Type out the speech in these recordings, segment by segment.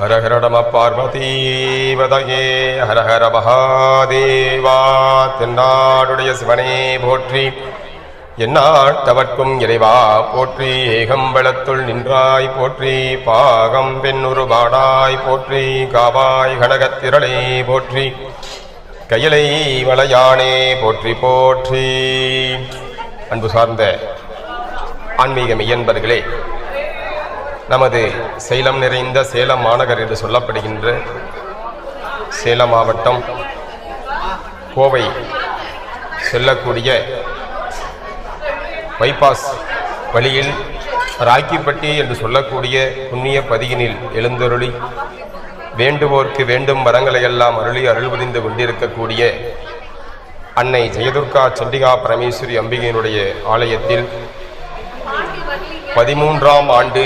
ஹரஹர நம பார்வதீவதையே ஹரஹர மகாதேவா தென்னாடுடைய சிவனே போற்றி. எந்நாட்டவர்க்கும் இறைவா போற்றி. ஏகம்பளத்துள் நின்றாய் போற்றி. பாகம் பெண்ணுரு பாடாய் போற்றி. காவாய் கனகத்திரளே போற்றி. கையிலை வளையானே போற்றி போற்றி. அன்பு சார்ந்த ஆன்மீக மெய்யன்பர்களே நமது சேலம் நிறைந்த சேலம் மாநகர் என்று சொல்லப்படுகின்ற சேலம் மாவட்டம் கோவை செல்லக்கூடிய பைபாஸ் வழியில் ராக்கிப்பட்டி என்று சொல்லக்கூடிய புண்ணிய பதியினில் எழுந்தருளி வேண்டுவோர்க்கு வேண்டும் வரங்களையெல்லாம் அருளி அருள் புரிந்து கொண்டிருக்கக்கூடிய அன்னை ஜெயதுர்கா சண்டிகா பரமேஸ்வரி அம்பிகையினுடைய ஆலயத்தில் பதிமூன்றாம் ஆண்டு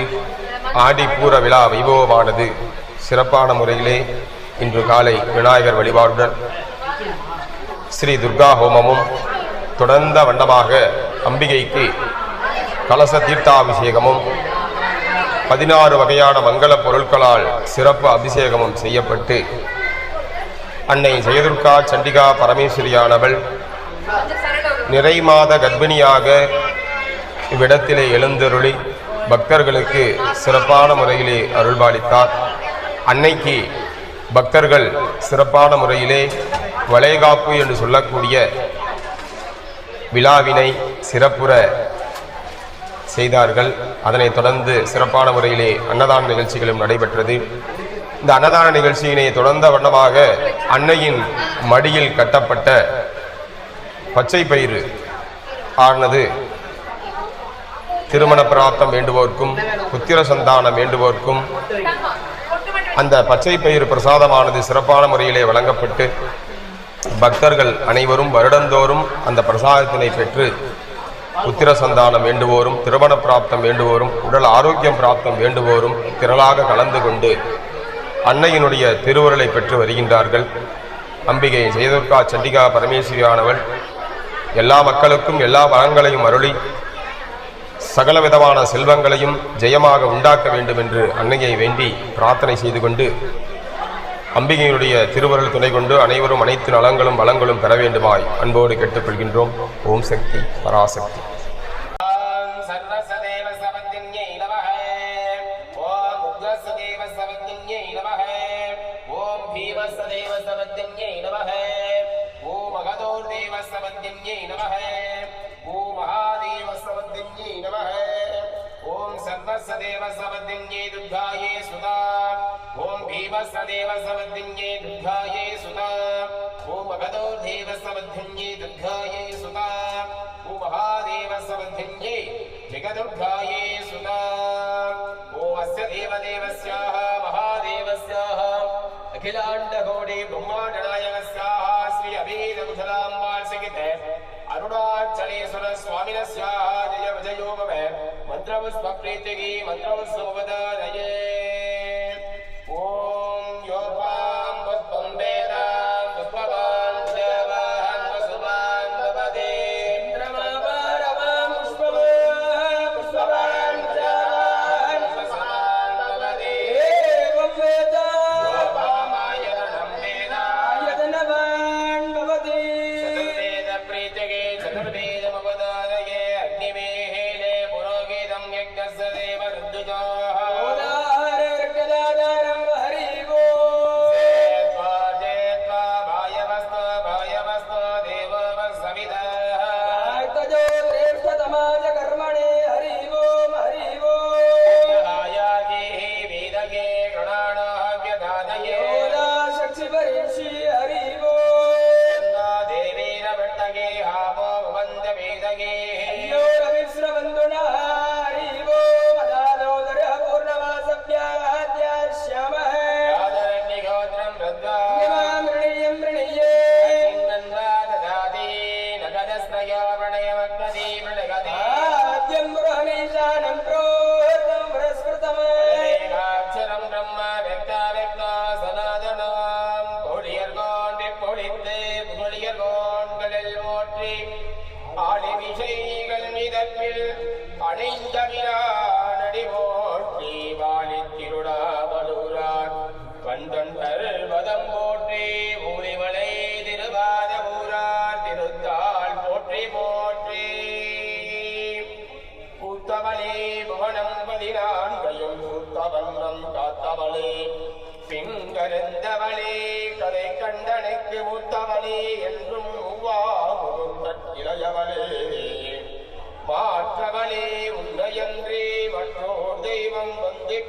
ஆடி பூர விழா வைபவமானது சிறப்பான முறையிலே இன்று காலை விநாயகர் வழிபாடுடன் ஸ்ரீ துர்கா ஹோமமும் தொடர்ந்த வண்ணமாக அம்பிகைக்கு கலச தீர்த்தாபிஷேகமும் பதினாறு வகையான மங்கள பொருட்களால் சிறப்பு அபிஷேகமும் செய்யப்பட்டு அன்னை ஜெயதுர்கா சண்டிகா பரமேஸ்வரியானவள் நிறை மாத கர்ப்பிணியாக இவ்விடத்திலே எழுந்தருளி பக்தர்களுக்கு சிறப்பான முறையிலே அருள்பாலித்தார். அன்னைக்கு பக்தர்கள் சிறப்பான முறையிலே வளைகாப்பு என்று சொல்லக்கூடிய விழாவினை சிறப்புற செய்தார்கள். அதனைத் தொடர்ந்து சிறப்பான முறையிலே அன்னதான நிகழ்ச்சிகளும் நடைபெற்றது. இந்த அன்னதான நிகழ்ச்சியினை தொடர்ந்த வண்ணமாக அன்னையின் மடியில் கட்டப்பட்ட பச்சை பயிறு ஆனது திருமண பிராப்தம் வேண்டுவோர்க்கும் புத்திர சந்தானம் வேண்டுவோர்க்கும் அந்த பச்சை பயிறு பிரசாதமானது சிறப்பான முறையிலே வழங்கப்பட்டு பக்தர்கள் அனைவரும் வருடந்தோறும் அந்த பிரசாதத்தினை பெற்று புத்திர சந்தானம் வேண்டுவோரும் திருமண பிராப்தம் வேண்டுவோரும் உடல் ஆரோக்கியம் பிராப்தம் வேண்டுவோரும் திரளாக கலந்து கொண்டு அன்னையினுடைய திருவுருளை பெற்று வருகின்றார்கள். அம்பிகை ஜெயதுர்கா சண்டிகா பரமேஸ்வரியானவள் எல்லா மக்களுக்கும் எல்லா வளங்களையும் அருளி சகல விதமான செல்வங்களையும் ஜெயமாக உண்டாக்க வேண்டும் என்று அன்னையை வேண்டி பிரார்த்தனை செய்து கொண்டு அம்பிகையினுடைய திருவருள் துணை கொண்டு அனைவரும் அனைத்து நலங்களும் வளங்களும் பெற வேண்டுமாய் அன்போடு கேட்டுக்கொள்கின்றோம். ஓம் சக்தி பராசக்தி. ஓம் அகதோர் தேவ சமந்தின்யை நமகே. సర్వసదేవ సమద్దింగే దుర్గాయే సుత ఓం భీమసదేవ సమద్దింగే దుర్గాయే సుత ఓం అగదోర్ధేవ సమద్ధింగే దుర్గాయే సుత ఓం మహాదేవ సమద్ధింగే జగదుర్గాయే సుత ఓం అస్య దేవదేవస్యాః మహాదేవస్యాః అఖిలాండగోడే బ్రహ్మాండనాయ శ్రీ అభిహిత ముఖలాంబాసికితే అరుణాచలేశ్వర స్వామిన స్యాః ತೆಗಿ ಮಂತ್ರವನ್ನು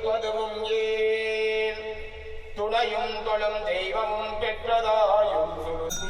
வந்திப்பதுவும் ஏன்? துணையும் தொழும் தெய்வமும் பெற்றதாயும் சுருதி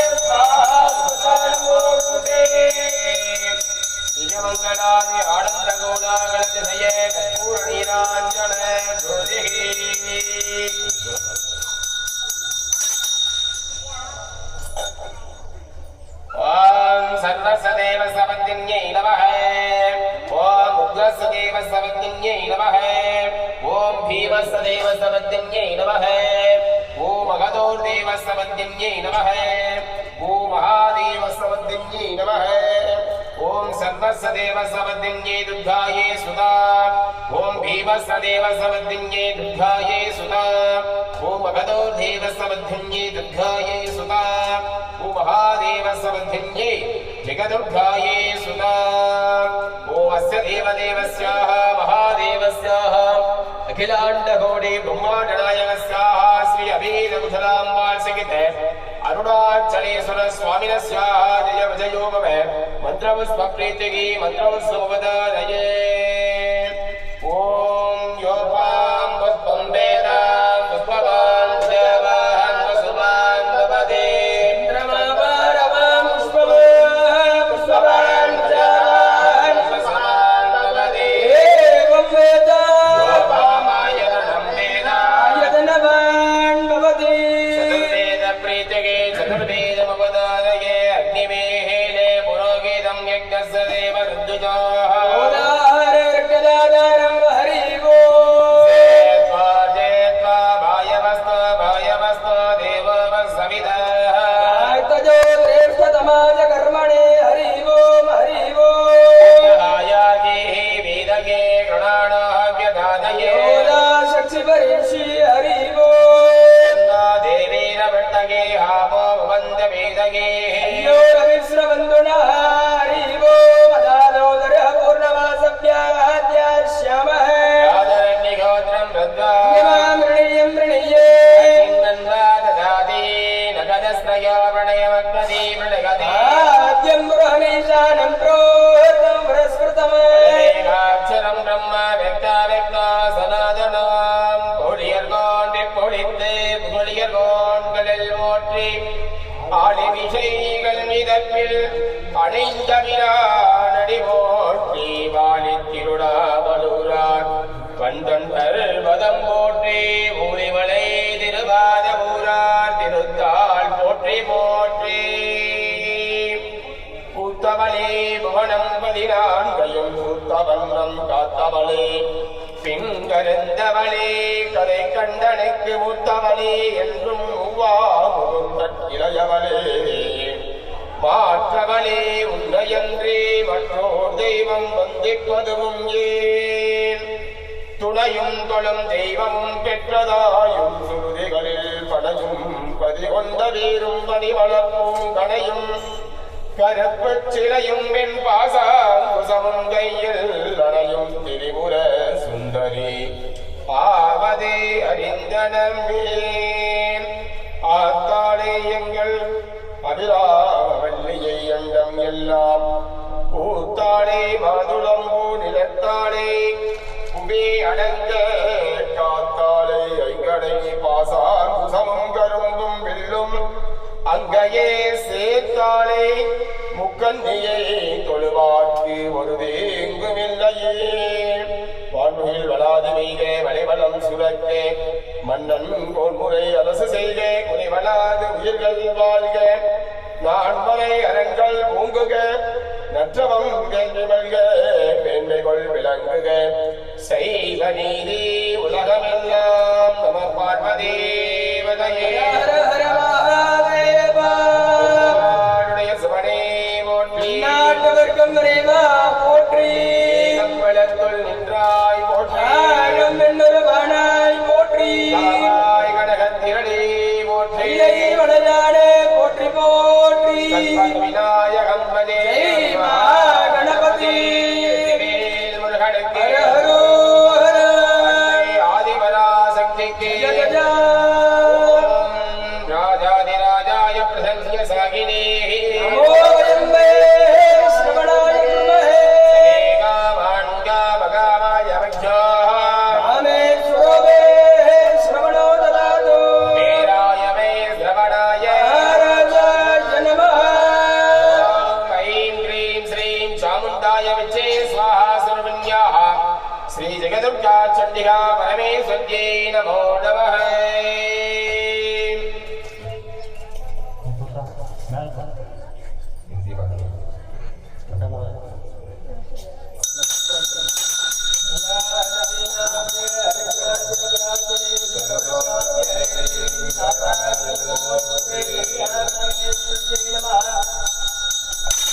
सर्वसदेव सवन्दिन्यै दुर्गायै सुधा ॐ भीमसदेव सवन्दिन्यै दुर्गायै सुधा ॐ मगधोर्देव सवन्दिन्यै दुर्गायै सुधा ॐ महादेव सवन्धिन्ये जगदुर्गाये सुधा ॐ अस्य देवदेवस्याः महादेवस्याः अखिलाण्डकोटि ब्रह्माण्डनायकस्याः श्री अभीरकुशलाम्बाल् ಅರುಣಾಚಲೇಶ್ವರ ಸ್ವಾಮಿನ ಸ್ಯಾಜಯ ವಿಜಯೋಗಮೆ ಮಂತ್ರವು ಸ್ವಪ್ರೀತಿಗೆ ಮಂತ್ರವು ಸ್ವಪದಾಲಯೇ ಓಂ রাস্তা आद्यं बृहमीशानं प्रोर्तं पुरस्कृतम् ஏகாட்சரம் பிரம்ம வெக்தா வெக்தா சனாதனாம் பொழியர்கோண்டி பொழித்து புகழியர்கோன்களில் ஓற்றி ஆளி விஷைகள் மிதப்பில் அணைந்தவிரானடி போற்றி வாழி திருடாமலூரார் வந்தொண்டர் பதம் போற்றி ஊழிமலை திருவாத ஊரார் திருத்தாள் போற்றி போற்றி பூத்தவளே புவனம் பதினான்கையும் பூத்தவன்றம் காத்தவளே. பின்கருந்தவளே கதை கண்டனுக்கு ஊத்தவளே என்றும் இளையவளே மாற்றவளே உன்னையன்றே மற்றோர் தெய்வம் வந்திப்பதுவும் ஏன்? துணையும் தொழும் தெய்வமும் பெற்றதாயும் சுருதிகளில் படையும் பதிகொண்ட வீரும் பணி கடையும் கருப்புச் சிலையும் வெண் பாசாங்குசமும் கையில் அணையும் திரிபுர சுந்தரி. பாவதே அறிந்தனமேன் ஆத்தாளே எங்கள் அபிராமவல்லியை எண்ணம் எல்லாம். கூத்தாளே மாதுளம்பூ நிலத்தாளே. குபே அடங்க காத்தாளே ஐங்கடை பாசாங்குசமும் கரும்பும் வில்லும். அங்கையே சேர்த்தாலே சேர்த்தாளே முக்கன்னியை தொழுவாக்கு ஒரு தேங்குமில்லையே வாழ்வில் வளாது வைக வளைவலம் சுரக்க மன்னன் போன்முறை அரசு செய்க குறைவளாது உயிர்கள் வாழ்க. நான் வரை அரங்கள் பூங்குக நற்றவம் கேள்வி பெண்மைகள் விளங்குக. செய்வ நீதி உலகமெல்லாம் நம பார்வதேவதையே போற்றி கற்பக स्वाहा सर्वन्याः। श्रीजगदुर्गा चण्डिका परमेश्वर्यै नमो नमः।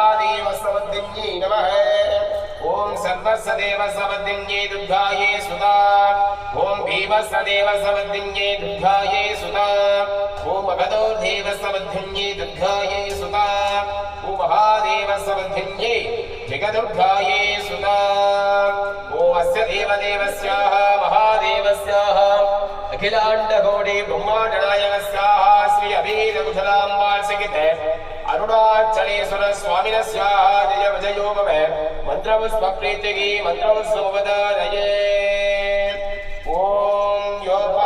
ॐ महादेव सवन्दिन्यै नमः ॐ सर्वसदेव सवन्दिन्यै दुर्गायै सुधा ॐ भीमसदेव सवन्दिन्यै दुर्गायै सुधा ॐ मगधोर्देव सवन्दिन्यै दुर्गायै सुधा ॐ महादेव सवन्धिन्ये जगदुर्गाये सुधा ॐ अस्य देवदेवस्याः महादेवस्याः अखिलाण्डकोटि ब्रह्माण्डनायकस्याः श्री अभीरकुशलाम्बाल् ಅರುಣಾಚಲೇಶ್ವರ ಸ್ವಾಮಿನ ಸ್ಯಾಜಯ ವಿಜಯೋಗಮೆ ಮಂತ್ರವು ಸ್ವಪ್ರೀತಿಗೆ ಮಂತ್ರವು ಸ್ವವದಾರಯೇ ಓಂ ಯೋಪ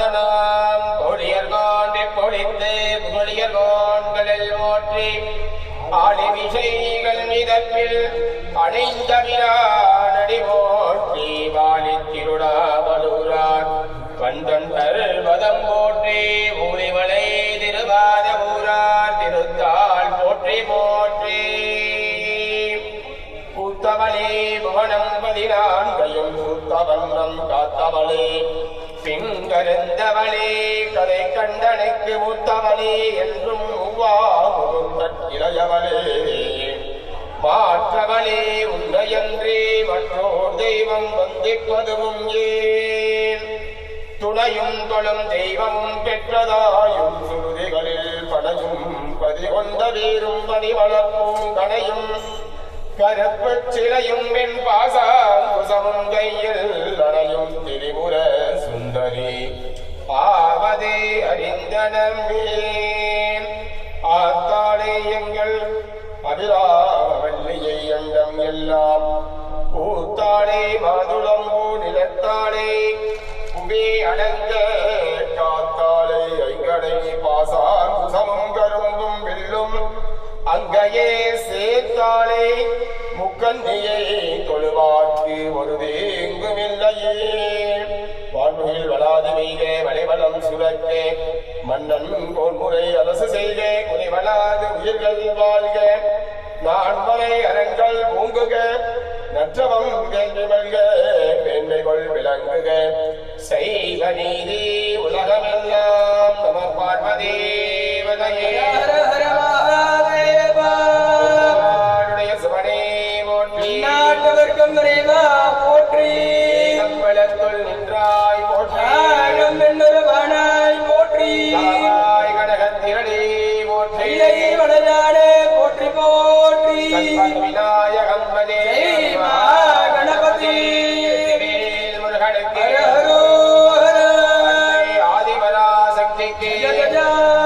சனாதனாம் பொழிந்து பொழித்து புகழியர்கோன்களில் ஓற்றி ஆளிமிசைகள் மிதப்பில் அணைந்த பிரானடி போற்றி வாலித்திருடா வலூரான் வந்தொண்டர் பதம் போற்றி ஊழிமலை திருவாத ஊரார் திருத்தால் போற்றி போற்றி. பூத்தவளே புவனம் பதினான்கையும் பூத்தவண்ணம் காத்தவளே. பின்கருந்தவளே கதை கண்டனைக்கு மூத்தவளே என்றும் இளையவளே. மாற்றவளே உன்னையன்றே மற்றோர் தெய்வம் வந்திப்பதுவும் ஏன்? துணையும் தொழும் தெய்வமும் பெற்றதாயும் சுருதிகளில் படையும் பதிகொண்ட வீரும் பணி வளர்ப்போம் கனையும் கருப்பு சிலையும் வெண் பாசாங்குசமும் கையில் அடையும் திரிபுர சுந்தரி ஆவதே அறிந்தனமேன் ஆத்தாளே எங்கள் அபிராமவல்லியை எண்ணம் எல்லாம். கூத்தாளே மாதுளம்பூ நிலத்தாளே. புவே அடங்க காத்தாளே ஐங்கடை பாசார் குசமும் கரும்பும் வில்லும். அங்கையே சேர்த்தாளே முக்கன்னியை தொழுவாக்கு ஒரு தேங்கும் வாழ்வுகள் வளாது வைக வளைவளம் சுரக்கே மன்னன் போன்முறை அரசு செய்க குறைவலாது உயிர்கள் வாழ்க. நான்மலை அரங்கள் ஓங்குக நற்றவம் கேள்வி மல்க விளங்குக. செய்வ நீதி உலகமெல்லாம் நம பார்வதேவதையே Yeah, yeah, yeah.